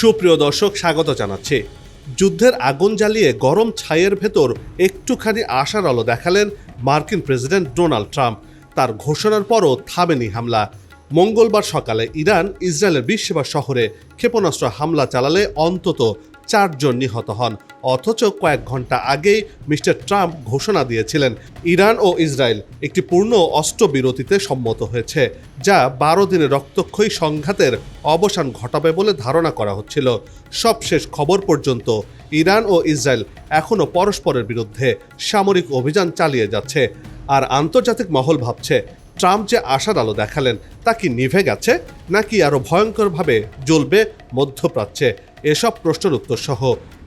সুপ্রিয় দর্শক, স্বাগত জানাচ্ছি। যুদ্ধের আগুন জ্বালিয়ে গরম ছাইয়ের ভেতর একটুখানি আশার আলো দেখালেন মার্কিন প্রেসিডেন্ট ডোনাল্ড ট্রাম্প। তার ঘোষণার পরও থামেনি হামলা। মঙ্গলবার সকালে ইরান, ইসরায়েলের বিশ্বসেবা শহরে ক্ষেপণাস্ত্র হামলা চালালে অন্তত চারজন নিহত হন। অথচ কয়েক ঘণ্টা আগেই মিস্টার ট্রাম্প ঘোষণা দিয়েছিলেন, ইরান ও ইসরায়েল একটি পূর্ণ অস্ত্রবিরতিতে সম্মত হয়েছে, যা বারো দিনে রক্তক্ষয়ী সংঘাতের অবসান ঘটাবে বলে ধারণা করা হচ্ছিল। সবশেষ খবর পর্যন্ত ইরান ও ইসরায়েল এখনও পরস্পরের বিরুদ্ধে সামরিক অভিযান চালিয়ে যাচ্ছে। আর আন্তর্জাতিক মহল ভাবছে, ট্রাম্প যে আশার আলো দেখালেন, তা কি নিভে গেছে, নাকি আরও ভয়ঙ্করভাবে জ্বলবে মধ্যপ্রাচ্যে? এসব প্রশ্নের উত্তর সহ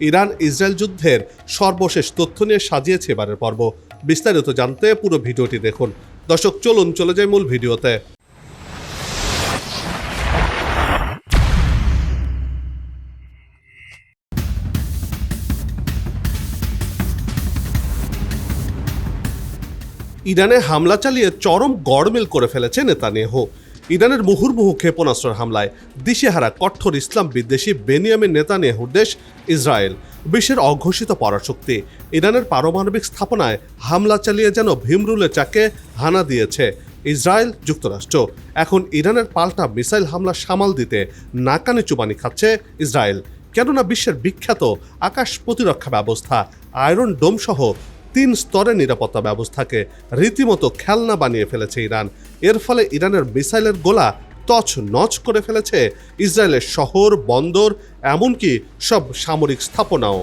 ইরান ইসরায়েল যুদ্ধের সর্বশেষ তথ্য নিয়ে সাজিয়েছে এবারের পর্ব। বিস্তারিত জানতে পুরো ভিডিওটি দেখুন। দর্শক, চলুন, চলে যাই মূল ভিডিওতে। ইরানে হামলা চালিয়ে চরম গড়মেল করে ফেলেছে নেতানিয়াহু। ইরানের মুহুর্মুহু ক্ষেপণাস্ত্রের হামলায় দিশেহারা কঠোর ইসলাম বিদ্বেষী বেনিয়ামিন নেতানিয়াহুর দেশ ইসরায়েল। বিশ্বের অঘোষিত পরাশক্তি। ইরানের পারমাণবিক স্থাপনায় হামলা চালিয়ে যেন ভীমরুলের চাকে হানা দিয়েছে ইসরায়েল যুক্তরাষ্ট্র। এখন ইরানের পাল্টা মিসাইল হামলা সামাল দিতে নাকানি চুবানি খাচ্ছে ইসরায়েল। কেননা বিশ্বের বিখ্যাত আকাশ প্রতিরক্ষা ব্যবস্থা, আয়রন ডোম সহ তিন স্তরের নিরাপত্তা ব্যবস্থাকে রীতিমতো খেলনা বানিয়ে ফেলেছে ইরান। এর ফলে ইরানের মিসাইলের গোলা তছ নচ করে ফেলেছে। ইসরায়েলের শহর, বন্দর, এমনকি সব সামরিক স্থাপনাও।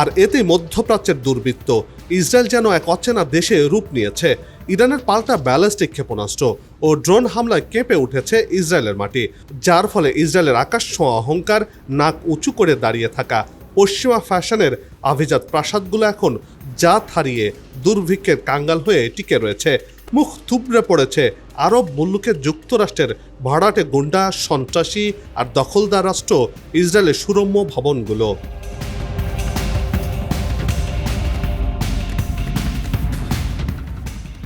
আর এতে মধ্যপ্রাচ্যের দুর্বৃত্ত ইসরায়েল যেন এক অচেনা দেশে রূপ নিয়েছে। ইরানের পাল্টা ব্যালিস্টিক ক্ষেপণাস্ত্র ও ড্রোন হামলায় কেঁপে উঠেছে ইসরায়েলের মাটি, যার ফলে ইসরায়েলের আকাশ ছোঁয়া অহংকার, নাক উঁচু করে দাঁড়িয়ে থাকা পশ্চিমা ফ্যাশনের আভিজাত প্রাসাদগুলো এখন জাত হারিয়ে দুর্ভিক্ষের কাঙ্গাল হয়ে টিকে রয়েছে। মুখ থুবড়ে পড়েছে আরব মুল্লুকের যুক্তরাষ্ট্রের ভাড়াটে গুন্ডা, সন্ত্রাসী আর দখলদার রাষ্ট্র ইসরায়েলের সুরম্য ভবনগুলো।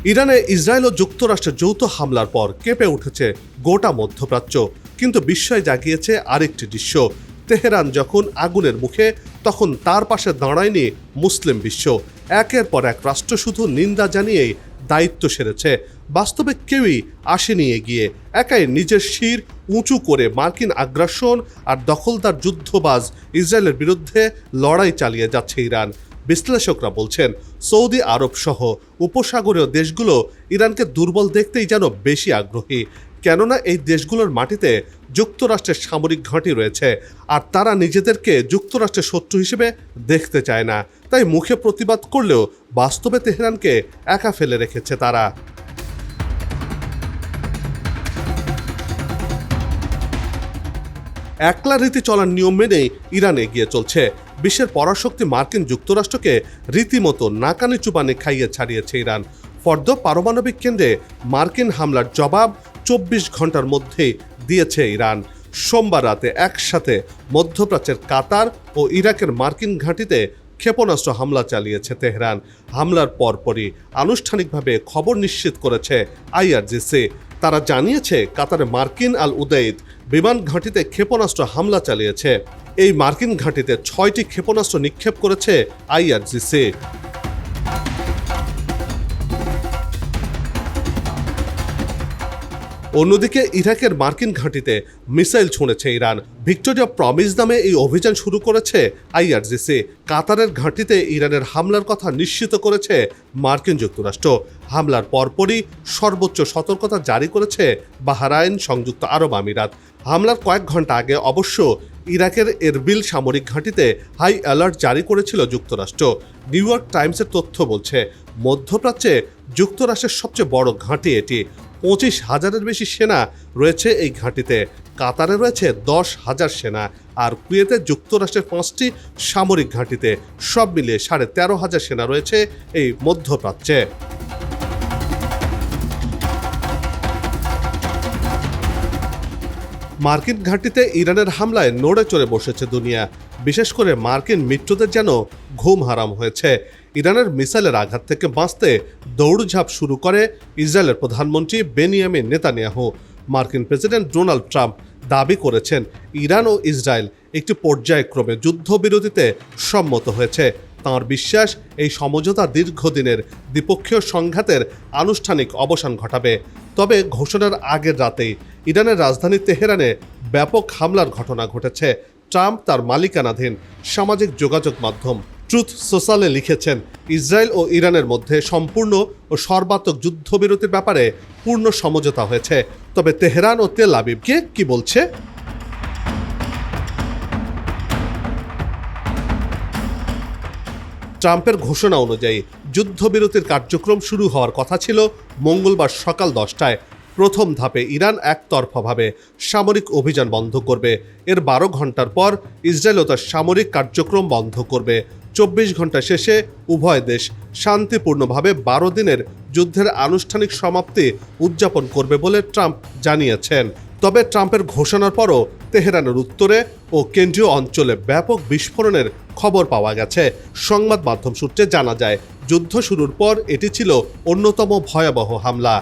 ইরানে ইসরায়েল ও যুক্তরাষ্ট্রের যৌথ হামলার পর কেঁপে উঠেছে গোটা মধ্যপ্রাচ্য। কিন্তু বিস্ময় জাগিয়েছে আরেকটি দৃশ্য। তেহরান যখন আগুনের মুখে, তখন তার পাশে দাঁড়ায়নি মুসলিম বিশ্ব। একের পর এক রাষ্ট্র শুধু নিন্দা জানিয়েই দায়িত্ব সেরেছে। বাস্তবে কেউই আসেনি এগিয়ে। একাই নিজের শির উঁচু করে মার্কিন আগ্রাসন আর দখলদার যুদ্ধবাজ ইসরায়েলের বিরুদ্ধে লড়াই চালিয়ে যাচ্ছে ইরান। বিশ্লেষকরা বলছেন, সৌদি আরব সহ উপসাগরীয় দেশগুলো ইরানকে দুর্বল দেখতেই যেন বেশি আগ্রহী। কেননা এই দেশগুলোর মাটিতে যুক্তরাষ্ট্রের সামরিক ঘাঁটি রয়েছে, আর তারা নিজেদেরকে যুক্তরাষ্ট্রের শত্রু হিসেবে দেখতে চায় না। তাই মুখে প্রতিবাদ করলেও বাস্তবে তেহরানকে একা ফেলে রেখেছে তারা। একলা রীতি চলার নিয়ম মেনেই ইরান এগিয়ে চলছে। বিশ্বের পরাশক্তি মার্কিন যুক্তরাষ্ট্রকে রীতিমতো নাকানি চুপানি খাইয়ে ছাড়িয়েছে ইরান। ফর্দ পারমাণবিক কেন্দ্রে মার্কিন হামলার জবাব চব্বিশ ঘণ্টার মধ্যেই দিয়েছে ইরান। সোমবার রাতে একসাথে মধ্যপ্রাচ্যের কাতার ও ইরাকের মার্কিন ঘাঁটিতে ক্ষেপণাস্ত্র হামলা চালিয়েছে তেহরান। হামলার পরপরই আনুষ্ঠানিকভাবে খবর নিশ্চিত করেছে আইআরজিসি। তারা জানিয়েছে, কাতারে মার্কিন আল উদৈদ বিমান ঘাঁটিতে ক্ষেপণাস্ত্র হামলা চালিয়েছে। এই মার্কিন ঘাঁটিতে ছয়টি ক্ষেপণাস্ত্র নিক্ষেপ করেছে আইআরজিসি অন্যদিকে ইরাকের মার্কিন ঘাঁটিতে মিসাইল ছুঁড়েছে ইরান। ভিক্টোরিয়া প্রমিস নামে এই অভিযান শুরু করেছে আইআরজিসি কাতারের ঘাঁটিতে ইরানের হামলার কথা নিশ্চিত করেছে মার্কিন যুক্তরাষ্ট্র। হামলার পরপরই সর্বোচ্চ সতর্কতা জারি করেছে বাহরাইন সংযুক্ত আরব আমিরাত। হামলার কয়েক ঘণ্টা আগে অবশ্য ইরাকের এরবিল সামরিক ঘাঁটিতে হাই অ্যালার্ট জারি করেছিল যুক্তরাষ্ট্র। নিউ ইয়র্ক টাইমসের তথ্য বলছে, মধ্যপ্রাচ্যে যুক্তরাষ্ট্রের সবচেয়ে বড় ঘাঁটি এটি। পঁচিশ হাজারের বেশি সেনা রয়েছে এই ঘাঁটিতে। কাতারে রয়েছে দশ হাজার সেনা আর কুয়েতে যুক্তরাষ্ট্রের পাঁচটি সামরিক ঘাঁটিতে সব মিলিয়ে সাড়ে তেরো হাজার সেনা রয়েছে এই মধ্যপ্রাচ্যে। মার্কিন ঘাঁটিতে ইরানের হামলায় নড়ে চড়ে বসেছে দুনিয়া। বিশেষ করে মার্কিন মিত্রদের যেন ঘুম হারাম হয়েছে। ইরানের মিসাইলের আঘাত থেকে বাঁচতে দৌড়ঝাঁপ শুরু করে ইসরায়েলের প্রধানমন্ত্রী বেনিয়ামিন নেতানিয়াহু। মার্কিন প্রেসিডেন্ট ডোনাল্ড ট্রাম্প দাবি করেছেন, ইরান ও ইসরায়েল একটি পর্যায়ক্রমে যুদ্ধবিরতিতে সম্মত হয়েছে। তাঁর বিশ্বাস, এই সমঝোতা দীর্ঘদিনের দ্বিপক্ষীয় সংঘাতের আনুষ্ঠানিক অবসান ঘটাবে। তবে ঘোষণার আগের রাতেই ইরানের রাজধানী তেহরানে ব্যাপক হামলার ঘটনা ঘটেছে। ট্রাম্প তার মালিকানাধীন সামাজিক যোগাযোগ মাধ্যম ট্রুথ সোশ্যালে লিখেছেন, ইসরায়েল ও ইরানের মধ্যে সম্পূর্ণ ও সর্বাত্মক যুদ্ধবিরতির ব্যাপারে পূর্ণ সমঝোতা হয়েছে। তবে তেহরান ও তেল আবিবকে কি বলছে? ট্রাম্পের ঘোষণা অনুযায়ী, যুদ্ধবিরতির কার্যক্রম শুরু হওয়ার কথা ছিল মঙ্গলবার সকাল দশটায়। প্রথম ধাপে ইরান একতরফাভাবে সামরিক অভিযান বন্ধ করবে। এর বারো ঘণ্টার পর ইসরায়েলও তার সামরিক কার্যক্রম বন্ধ করবে। চব্বিশ ঘণ্টা শেষে উভয় দেশ শান্তিপূর্ণভাবে বারো দিনের যুদ্ধের আনুষ্ঠানিক সমাপ্তি উদযাপন করবে বলে ট্রাম্প জানিয়েছেন। তবে ট্রাম্পের ঘোষণার পরও তেহরানের উত্তরে ও কেন্দ্রীয় অঞ্চলে ব্যাপক বিস্ফোরণের খবর পাওয়া গেছে। সংবাদ মাধ্যম সূত্রে জানা যায়, যুদ্ধ শুরুর পর এটি ছিল অন্যতম ভয়াবহ হামলা।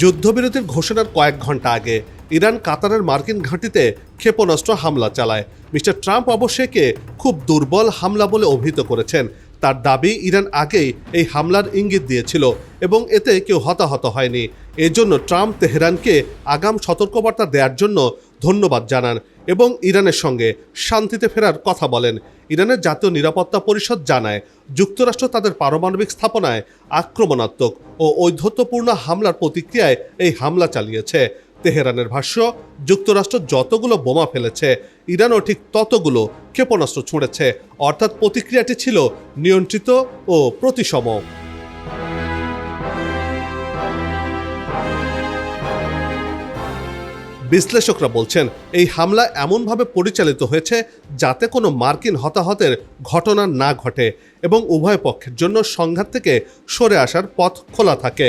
যুদ্ধবিরতির ঘোষণার কয়েক ঘণ্টা আগে ইরান কাতারের মার্কিন ঘাঁটিতে ক্ষেপণাস্ত্র হামলা চালায়। মিস্টার ট্রাম্প অবশ্যকে খুব দুর্বল হামলা বলে অভিহিত করেছেন। তার দাবি ইরান আগেই এই হামলার ইঙ্গিত দিয়েছিল এবং এতে কেউ হতাহত হয়নি। এজন্য ট্রাম্প তেহরানকে আগাম সতর্কবার্তা দেওয়ার জন্য ধন্যবাদ জানান। এবং ইরানের সঙ্গে শান্তিতে ফেরার কথা বলেন। ইরানের জাতীয় নিরাপত্তা পরিষদ জানায়, যুক্তরাষ্ট্র তাদের পারমাণবিক স্থাপনায় আক্রমণাত্মক ও ঔদ্ধত্যপূর্ণ হামলার প্রতিক্রিয়ায় এই হামলা চালিয়েছে। তেহরানের ভাষ্য, যুক্তরাষ্ট্র যতগুলো বোমা ফেলেছে, ইরানও ঠিক ততগুলো ক্ষেপণাস্ত্র ছুঁড়েছে। অর্থাৎ প্রতিক্রিয়াটি ছিল নিয়ন্ত্রিত ও প্রতিসম। বিশ্লেষকরা বলছেন, এই হামলা এমনভাবে পরিচালিত হয়েছে যাতে কোনো মার্কিন হতাহতের ঘটনা না ঘটে এবং উভয় পক্ষের জন্য সংঘাত থেকে সরে আসার পথ খোলা থাকে।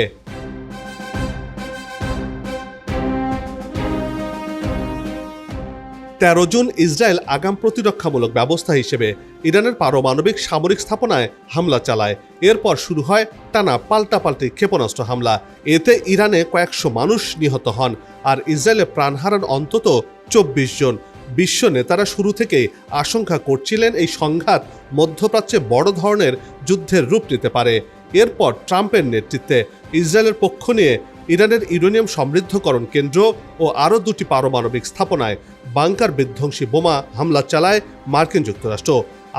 তেরো জুন ইসরায়েল আগাম প্রতিরক্ষামূলক ব্যবস্থা হিসেবে ইরানের পারমাণবিক সামরিক স্থাপনায় হামলা চালায়। এরপর শুরু হয় টানা পাল্টাপাল্টি ক্ষেপণাস্ত্র হামলা। এতে ইরানে কয়েকশো মানুষ নিহত হন আর ইসরায়েলে প্রাণ হারান অন্তত চব্বিশ জন। বিশ্ব নেতারা শুরু থেকেই আশঙ্কা করছিলেন এই সংঘাত মধ্যপ্রাচ্যে বড় ধরনের যুদ্ধের রূপ নিতে পারে। এরপর ট্রাম্পের নেতৃত্বে ইসরায়েলের পক্ষ নিয়ে ইরানের ইউরেনিয়াম সমৃদ্ধকরণ কেন্দ্র ও আরও দুটি পারমাণবিক স্থাপনায় বাংকার বিধ্বংসী বোমা হামলা চালায় মার্কিন যুক্তরাষ্ট্র।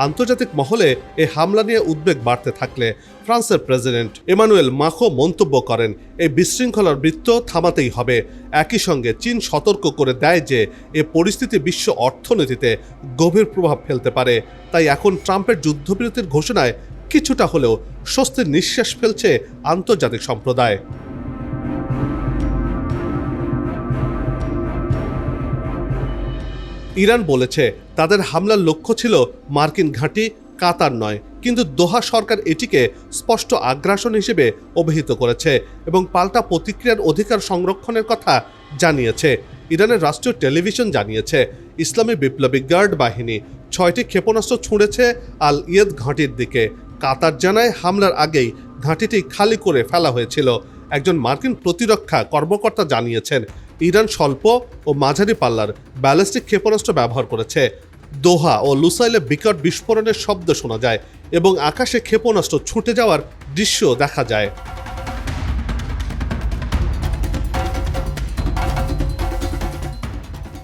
আন্তর্জাতিক মহলে এই হামলা নিয়ে উদ্বেগ বাড়তে থাকলে ফ্রান্সের প্রেসিডেন্ট এমানুয়েল মাখো মন্তব্য করেন, এই বিশৃঙ্খলার বৃত্ত থামাতেই হবে। একই সঙ্গে চীন সতর্ক করে দেয় যে এ পরিস্থিতি বিশ্ব অর্থনীতিতে গভীর প্রভাব ফেলতে পারে। তাই এখন ট্রাম্পের যুদ্ধবিরতির ঘোষণায় কিছুটা হলেও স্বস্তির নিঃশ্বাস ফেলছে আন্তর্জাতিক সম্প্রদায়। ইরান বলেছে, তাদের হামলার লক্ষ্য ছিল মার্কিন ঘাঁটি কাতার নয়, কিন্তু দোহা সরকার এটিকে স্পষ্ট আগ্রাসন হিসেবে অভিহিত করেছে এবং পাল্টা প্রতিক্রিয়ার অধিকার সংরক্ষণের কথা জানিয়েছে। ইরানের রাষ্ট্রীয় টেলিভিশন জানিয়েছে, ইসলামী বিপ্লবী গার্ড বাহিনী ছয়টি ক্ষেপণাস্ত্র ছুঁড়েছে আল ইয়েদ ঘাঁটির দিকে। কাতার জানায়, হামলার আগেই ঘাঁটিটি খালি করে ফেলা হয়েছিল। একজন মার্কিন প্রতিরক্ষা কর্মকর্তা জানিয়েছেন ইরান স্বল্প ও মাঝারি পাল্লার ব্যালিস্টিক ক্ষেপণাস্ত্র ব্যবহার করেছে। দোহা ও লুসাইলে বিকট বিস্ফোরণের শব্দ শোনা যায় এবং আকাশে ক্ষেপণাস্ত্র ছুটে যাওয়ার দৃশ্য দেখা যায়।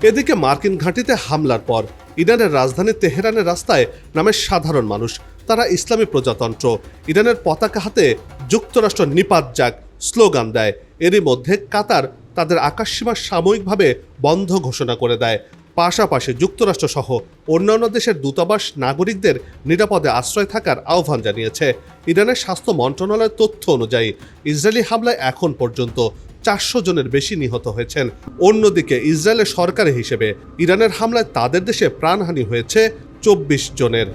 এদিকে মার্কিন ঘাঁটিতে হামলার পর ইরানের রাজধানী তেহরানের রাস্তায় নামে সাধারণ মানুষ, তারা ইসলামী প্রজাতন্ত্র। ইরানের পতাকা হাতে যুক্তরাষ্ট্র নিপাত যাক স্লোগান দেয়। এরই মধ্যে কাতার তাদের আকাশসীমা সাময়িকভাবে বন্ধ ঘোষণা করে দেয়। পাশাপাশি যুক্তরাষ্ট্র সহ অন্যান্য দেশের দূতাবাস নাগরিকদের নিরাপদে আশ্রয় থাকার আহ্বান জানিয়েছে। ইরানের স্বাস্থ্য মন্ত্রণালয়ের তথ্য অনুযায়ী, ইসরায়েলি হামলায় এখন পর্যন্ত চারশো জনের বেশি নিহত হয়েছেন। অন্যদিকে, ইসরায়েলের সরকারি হিসেবে ইরানের হামলায় তাদের দেশে প্রাণহানি হয়েছে চব্বিশ জনের।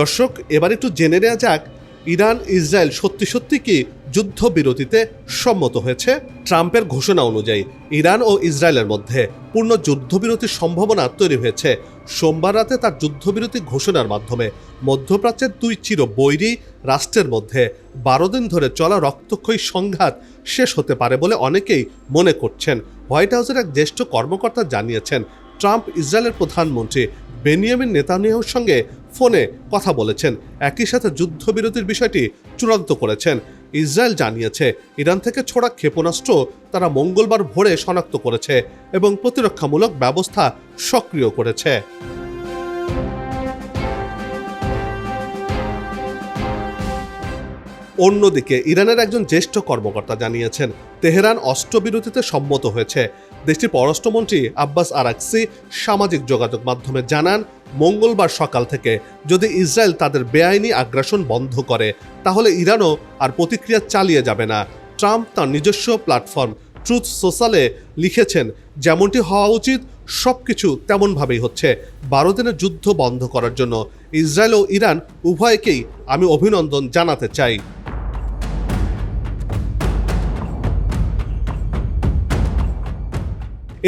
দর্শক, এবার একটু জেনে নেওয়া যাক ইরান ইসরায়েল সত্যি সত্যি কি যুদ্ধবিরতিতে সম্মত হয়েছে? ট্রাম্পের ঘোষণা অনুযায়ী ইরান ও ইসরায়েলের মধ্যে পূর্ণ যুদ্ধবিরতির সম্ভাবনা তৈরি হয়েছে। সোমবার রাতে তার যুদ্ধবিরতি ঘোষণার মাধ্যমে মধ্যপ্রাচ্যের দুই চির বৈরী রাষ্ট্রের মধ্যে বারো দিন ধরে চলা রক্তক্ষয়ী সংঘাত শেষ হতে পারে বলে অনেকেই মনে করছেন। হোয়াইট হাউসের এক জ্যেষ্ঠ কর্মকর্তা জানিয়েছেন, ট্রাম্প ইসরায়েলের প্রধানমন্ত্রী বেনিয়ামিন নেতানিয়াহুর সঙ্গে ফোনে কথা বলেছেন। একই সাথে যুদ্ধবিরতির বিষয়টি চূড়ান্ত করেছেন। ইসরায়েল জানিয়েছে, ইরান থেকে ছোড়া ক্ষেপণাস্ত্র তারা মঙ্গলবার ভোরে শনাক্ত করেছে এবং প্রতিরক্ষামূলক ব্যবস্থা সক্রিয় করেছে। অন্যদিকে ইরানের একজন জ্যেষ্ঠ কর্মকর্তা জানিয়েছেন, তেহরান অস্ত্রবিরতিতে সম্মত হয়েছে। দেশটির পররাষ্ট্রমন্ত্রী আব্বাস আরাকসি সামাজিক যোগাযোগ মাধ্যমে জানান, মঙ্গলবার সকাল থেকে যদি ইসরায়েল তাদের বেআইনি আগ্রাসন বন্ধ করে, তাহলে ইরানও আর প্রতিক্রিয়া চালিয়ে যাবে না। ট্রাম্প তার নিজস্ব প্ল্যাটফর্ম ট্রুথ সোশ্যালে লিখেছেন, যেমনটি হওয়া উচিত সব কিছু তেমনভাবেই হচ্ছে। বারো দিনের যুদ্ধ বন্ধ করার জন্য ইসরায়েল ও ইরান উভয়কেই আমি অভিনন্দন জানাতে চাই।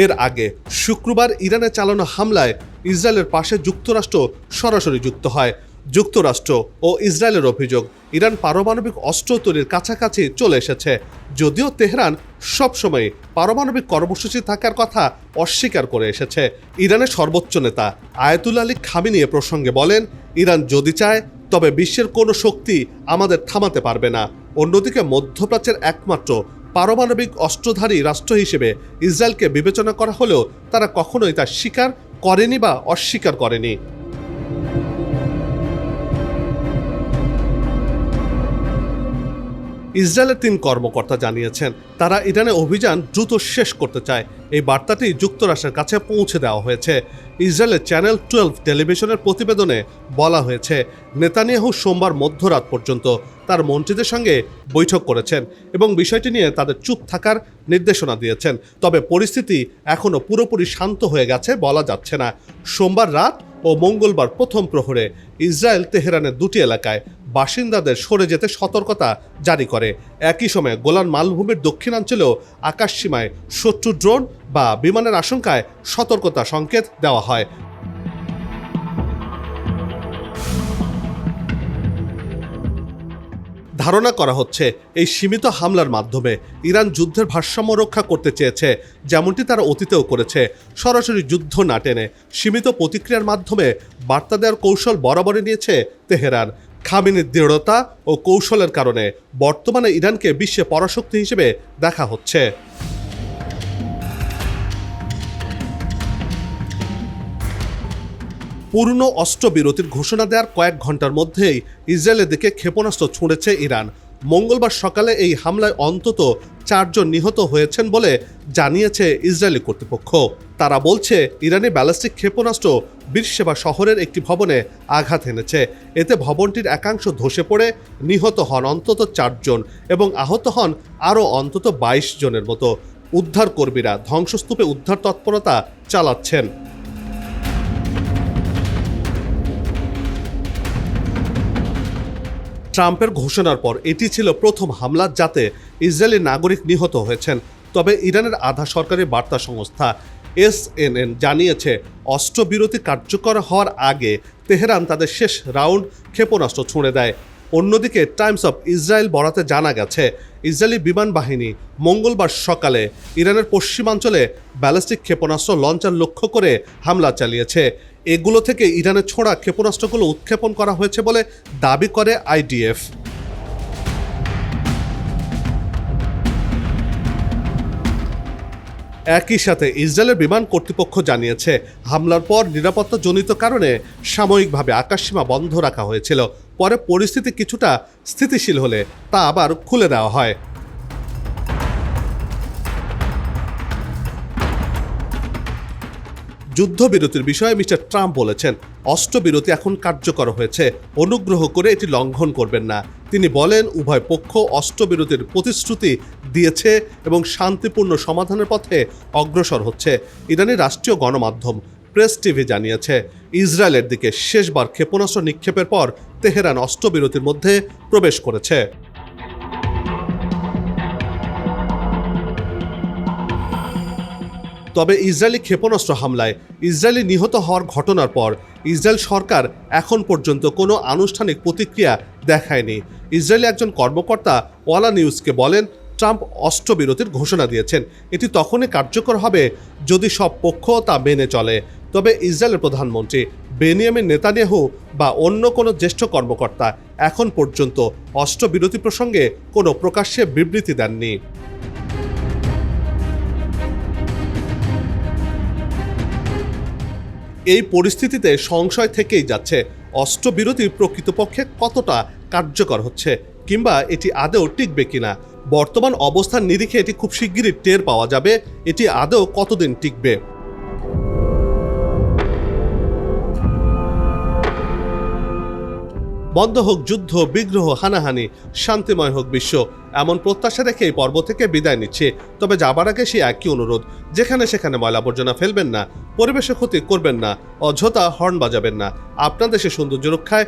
এর আগে শুক্রবার ইরানে চালানো হামলায় ইসরায়েলের পাশে যুক্তরাষ্ট্র সরাসরি যুক্ত হয়। যুক্তরাষ্ট্র ও ইসরায়েলের অভিযোগ, ইরান পারমাণবিক অস্ত্র তৈরির কাছাকাছি চলে এসেছে। যদিও তেহরান সবসময় পারমাণবিক কর্মসূচি থাকার কথা অস্বীকার করে এসেছে। ইরানের সর্বোচ্চ নেতা আয়াতুল আলী খামিনি এ প্রসঙ্গে বলেন, ইরান যদি চায়, তবে বিশ্বের কোনো শক্তি আমাদের থামাতে পারবে না। অন্যদিকে মধ্যপ্রাচ্যের একমাত্র পারমাণবিক অস্ত্রধারী রাষ্ট্র হিসেবে ইসরায়েলকে বিবেচনা করা হলেও তারা কখনোই তা স্বীকার করেনি বা অস্বীকার করেনি। ইসরায়েলের তিন কর্মকর্তা জানিয়েছেন, তারা ইরানে অভিযান দ্রুত শেষ করতে চায়। এই বার্তাটি যুক্তরাষ্ট্রের কাছে পৌঁছে দেওয়া হয়েছে। ইসরায়েলের চ্যানেল টুয়েলভ টেলিভিশনের প্রতিবেদনে বলা হয়েছে, নেতানিয়াহু সোমবার মধ্যরাত পর্যন্ত তার মন্ত্রীদের সঙ্গে বৈঠক করেছেন এবং বিষয়টি নিয়ে তাদের চুপ থাকার নির্দেশনা দিয়েছেন। তবে পরিস্থিতি এখনও পুরোপুরি শান্ত হয়ে গেছে বলা যাচ্ছে না। সোমবার রাত ও মঙ্গলবার প্রথম প্রহরে ইসরায়েল তেহরানের দুটি এলাকায় বাসিন্দাদের সরে যেতে সতর্কতা জারি করে। একই সময়ে গোলান মালভূমির দক্ষিণাঞ্চলেও আকাশসীমায় শত্রু ড্রোন বা বিমানের আশঙ্কায় সতর্কতা সংকেত দেওয়া হয়। ধারণা করা হচ্ছে, এই সীমিত হামলার মাধ্যমে ইরান যুদ্ধের ভারসাম্য রক্ষা করতে চেয়েছে, যেমনটি তারা অতীতেও করেছে। সরাসরি যুদ্ধ না টেনে সীমিত প্রতিক্রিয়ার মাধ্যমে বার্তা দেওয়ার কৌশল বরাবরই নিয়েছে তেহরান। খামিনের দৃঢ়তা ও কৌশলের কারণে বর্তমানে ইরানকে বিশ্বে পরাশক্তি হিসেবে দেখা হচ্ছে। পূর্ণ অস্ত্রবিরতির ঘোষণা দেওয়ার কয়েক ঘণ্টার মধ্যেই ইসরায়েলের দিকে ক্ষেপণাস্ত্র ছুঁড়েছে ইরান। মঙ্গলবার সকালে এই হামলায় অন্তত চারজন নিহত হয়েছেন বলে জানিয়েছে ইসরায়েলি কর্তৃপক্ষ। তারা বলছে, ইরানি ব্যালিস্টিক ক্ষেপণাস্ত্র বীরসেবা শহরের একটি ভবনে আঘাত এনেছে। এতে ভবনটির একাংশ ধসে পড়ে, নিহত হন অন্তত চারজন এবং আহত হন আরও অন্তত বাইশ জনের মতো। উদ্ধারকর্মীরা ধ্বংসস্তূপে উদ্ধার তৎপরতা চালাচ্ছেন। ট্রাম্পের ঘোষণার পর এটি ছিল প্রথম হামলা যাতে ইসরায়েলি নাগরিক নিহত হয়েছেন। তবে ইরানের আধা সরকারি বার্তা সংস্থা এসএনএন জানিয়েছে, অস্ত্রবিরতি কার্যকর হওয়ার আগে তেহরান তাদের শেষ রাউন্ড ক্ষেপণাস্ত্র ছুঁড়ে দেয়। অন্যদিকে টাইমস অফ ইসরায়েল বরাতে জানা গেছে, ইসরায়েলি বিমান বাহিনী মঙ্গলবার সকালে ইরানের পশ্চিমাঞ্চলে ব্যালিস্টিক ক্ষেপণাস্ত্র লঞ্চার লক্ষ্য করে হামলা চালিয়েছে। এগুলো থেকে ইরানের ছোড়া ক্ষেপণাস্ত্রগুলো উৎক্ষেপণ করা হয়েছে বলে দাবি করে আইডিএফ। একই সাথে ইসরায়েলের বিমান কর্তৃপক্ষ জানিয়েছে, হামলার পর নিরাপত্তাজনিত কারণে সাময়িকভাবে আকাশসীমা বন্ধ রাখা হয়েছিল। পরে পরিস্থিতি কিছুটা স্থিতিশীল হলে তা আবার খুলে দেওয়া হয়। যুদ্ধবিরতির বিষয়ে মিস্টার ট্রাম্প বলেছেন, অস্ত্রবিরতি এখন কার্যকর হয়েছে। অনুগ্রহ করে এটি লঙ্ঘন করবেন না। তিনি বলেন, উভয় পক্ষ অস্ত্রবিরতির প্রতিশ্রুতি দিয়েছে এবং শান্তিপূর্ণ সমাধানের পথে অগ্রসর হচ্ছে। ইরানি রাষ্ট্রীয় গণমাধ্যম প্রেস টিভি জানিয়েছে, ইসরায়েলের দিকে শেষবার ক্ষেপণাস্ত্র নিক্ষেপের পর তেহরান অস্ত্রবিরতির মধ্যে প্রবেশ করেছে। তবে ইসরায়েলি ক্ষেপণাস্ত্র হামলায় ইসরায়েলি নিহত হওয়ার ঘটনার পর ইসরায়েল সরকার এখন পর্যন্ত কোনো আনুষ্ঠানিক প্রতিক্রিয়া দেখায়নি। ইসরায়েলি একজন কর্মকর্তা ওয়ালা নিউজকে বলেন, ট্রাম্প অস্ত্রবিরতির ঘোষণা দিয়েছেন। এটি তখনই কার্যকর হবে যদি সব পক্ষ তা মেনে চলে। তবে ইসরায়েলের প্রধানমন্ত্রী বেনিয়ামিন নেতানিয়াহু বা অন্য কোনো জ্যেষ্ঠ কর্মকর্তা এখন পর্যন্ত অস্ত্রবিরতি প্রসঙ্গে কোনো প্রকাশ্যে বিবৃতি দেননি। এই পরিস্থিতিতে সংশয় থেকেই যাচ্ছে। অস্ত্রবিরতি প্রকৃতপক্ষে কতটা কার্যকর হচ্ছে কিংবা এটি আদৌ টিকবে কিনা? বর্তমান অবস্থার নিরিখে এটি খুব শিগগিরই টের পাওয়া যাবে। এটি আদৌ কতদিন টিকবে? বন্ধ হোক যুদ্ধ, বিগ্রহ, হানাহানি, শান্তিময় হোক বিশ্ব। এমন প্রত্যাশা রেখে এই পর্ব থেকে বিদায় নিচ্ছে। তবে যাবার আগে সে একই অনুরোধ, যেখানে সেখানে ময়লা আবর্জনা ফেলবেন না পরিবেশে ক্ষতি করবেন না, অযথা হর্ন বাজাবেন না। আপনাদের সে সৌন্দর্য রক্ষায়